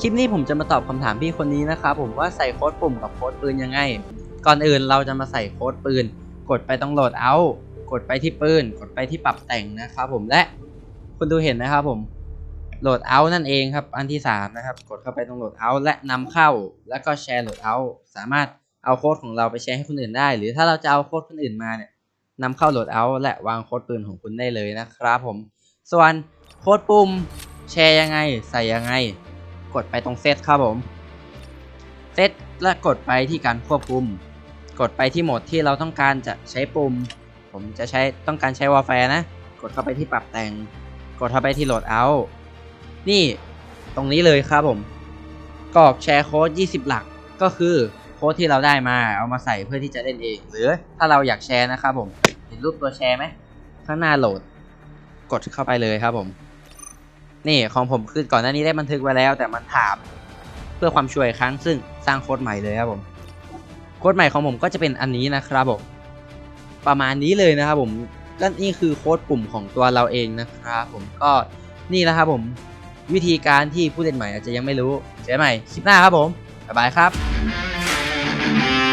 คลิปนี้ผมจะมาตอบคำถามพี่คนนี้นะครับผมว่าใส่โค้ดปุ่มกับโค้ดปืนยังไง ก่อนอื่นเราจะมาใส่โค้ดปืน กดไปตรงโหลดเอา กดไปที่ปืน กดไปที่ปรับแต่งนะครับผมและคุณดูเห็นนะครับผมโหลดเอานั่นเองครับอันที่สามนะครับกดเข้าไปตรงโหลดเอาและนำเข้า แล้วก็แชร์โหลดเอาสามารถเอาโค้ดของเราไปแชร์ให้คนอื่นได้ หรือถ้าเราจะเอาโค้ดคนอื่นมาเนี่ยนำเข้าโหลดเอาและวางโค้ดปืนของคุณได้เลยนะครับผม ส่วนโค้ดปุ่มแชร์ยังไง ใส่ยังไง กดไปตรงเซตครับผม เซตและกดไปที่การควบคุม กดไปที่โหมดที่เราต้องการจะใช้ปุ่ม ผมจะใช้ต้องการใช้วอลแฟร์นะ กดเข้าไปที่ปรับแต่ง กดเข้าไปที่โหลดเอา นี่ตรงนี้เลยครับผมกรอกแชร์โค้ด 20 หลัก ก็คือโค้ดที่เราได้มาเอามาใส่เพื่อที่จะเล่นเอง หรือถ้าเราอยากแชร์นะครับผม เห็นรูปตัวแชร์ไหม ข้างหน้าโหลด กดเข้าไปเลยครับผม นี่ของผมคือก่อนหน้านี้ได้บันทึกไว้แล้ว แต่มันถามเพื่อความช่วยครั้งซึ่งสร้างโค้ดใหม่เลยครับผมโค้ดใหม่ของผมก็จะเป็นอันนี้นะครับผมประมาณนี้เลยนะครับผมก็นี่คือโค้ดปุ่มของตัวเราเองนะครับผมก็นี่นะครับผมวิธีการที่ผู้เล่นใหม่อาจจะยังไม่รู้เจอกันใหม่คลิปหน้าครับผมบ๊ายบายครับ